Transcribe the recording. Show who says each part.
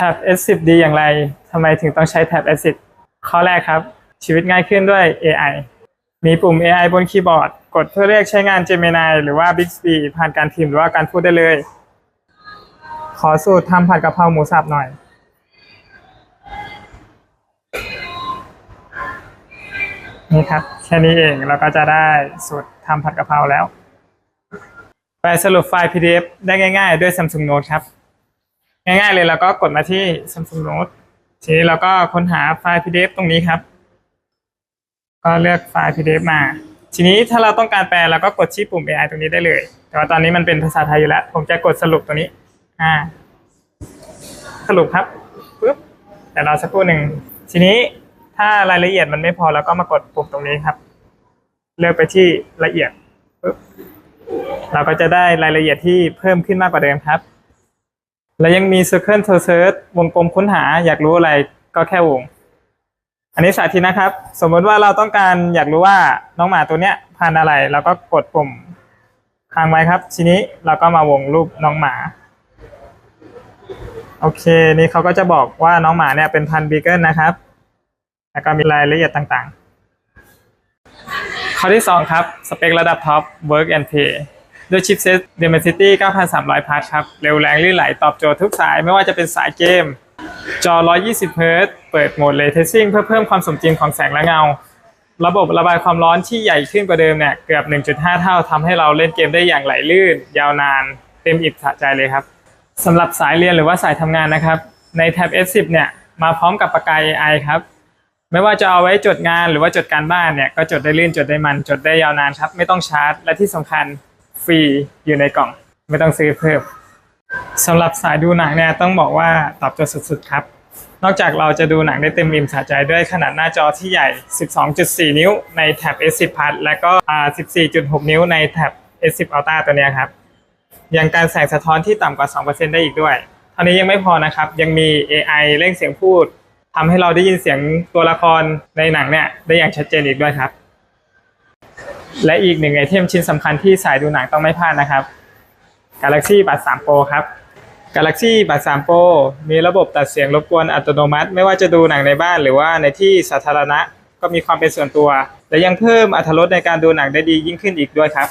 Speaker 1: ท็บ S10 ดีอย่างไรทำไมถึงต้องใช้แท็บ S10 ข้อแรกครับ ชีวิตง่ายขึ้นด้วย AI มีปุ่ม AI บนคีย์บอร์ด กดเพื่อเรียกใช้งาน Gemini หรือว่า Bixby ผ่านการพิมพ์หรือว่าการพูดได้เลย ขอสูตรทำผัดกะเพราหมูสับหน่อย นี่ครับ แค่นี้เองเราก็จะได้สูตรทำผัดกะเพราแล้ว ไปสรุปไฟล์ PDF ได้ง่าย ๆ ด้วย Samsung Note ครับ ง่ายๆเลยเราก็กดมาที่ Samsung Note ทีนี้เราก็ค้นหาไฟล์ PDF ตรงนี้ครับ ก็เลือกไฟล์ PDF มา ทีนี้ถ้าเราต้องการแปลเราก็กดที่ปุ่ม AI ตรงนี้ได้เลย แต่ว่าตอนนี้มันเป็นภาษาไทยอยู่แล้ว ผมจะกดสรุปตรงนี้ อ่า สรุปครับปึ๊บแต่เราสักครู่หนึ่ง ทีนี้ถ้ารายละเอียดมันไม่พอเราก็มากดปุ่มตรงนี้ครับ เลือกไปที่ละเอียดปึ๊บเราก็จะได้รายละเอียดที่เพิ่มขึ้นมากกว่าเดิมครับ และยังมี Circle to Search วงกลมค้นหาอยากรู้อะไรก็แค่วง อันนี้สาธิตนะครับ สมมติว่าเราต้องการอยากรู้ว่าน้องหมาตัวเนี้ยพันอะไรเราก็กดปุ่มค้างไว้ครับ ทีนี้เราก็มาวงรูปน้องหมา โอเค นี่เขาก็จะบอกว่าน้องหมาเนี่ยเป็นพันบีเกิลนะครับ แล้วก็มีรายละเอียดต่างๆ ข้อที่ 2 ครับ สเปคระดับท็อป Work and Play ด้วยชิปเซต Dimensity 9300 พัทครับ เร็วแรงลื่นไหลตอบโจทย์ทุกสายไม่ว่าจะเป็นสายเกม จอ 120เฮิรตเปิดโหมด Ray Tracing เพื่อเพิ่มความสมจริงของแสงและเงา ระบบระบายความร้อนที่ใหญ่ขึ้นกว่าเดิมเนี่ยเกือบ 1.5 เท่าทำให้เราเล่นเกมได้อย่างไหลลื่น ยาวนาน เต็มอิ่มสะใจเลยครับสำหรับสายเรียนหรือว่าสายทำงานนะครับ ในแท็บ S10 เนี่ยมาพร้อมกับปากกา AI ครับไม่ว่าจะเอาไว้จดงานหรือว่าจดการบ้านเนี่ยก็จดได้ลื่นจดได้มันจดได้ยาวนานครับ ไม่ต้องชาร์จ และที่สำคัญ ฟรีอยู่ในกล่อง ไม่ต้องซื้อเพิ่มสำหรับสายดูหนังเนี่ยต้องบอกว่าตอบโจทย์สุดๆครับ นอกจากเราจะดูหนังได้เต็มอิ่มสะใจด้วยขนาดหน้าจอที่ใหญ่ 12.4 นิ้วในแท็บ S10 Plus และก็อ่า14.6 นิ้วในแท็บ S10 Ultra ตัวนี้ครับ ยังการแสงสะท้อนที่ต่ำกว่า 2%ได้อีกด้วยเท่านี้ยังไม่พอนะครับ ยังมี AI เร่งเสียงพูดทำให้เราได้ยินเสียงตัวละครในหนังเนี่ยได้อย่างชัดเจนอีกด้วยครับ และอีกหนึ่งไอเทมชิ้นสำคัญที่สายดูหนังต้องไม่พลาดนะครับ Galaxy Buds 3 Pro ครับ Galaxy Buds 3 Pro มีระบบตัดเสียงรบกวนอัตโนมัติ ไม่ว่าจะดูหนังในบ้านหรือว่าในที่สาธารณะก็มีความเป็นส่วนตัว และยังเพิ่มอรรถรสในการดูหนังได้ดียิ่งขึ้นอีกด้วยครับ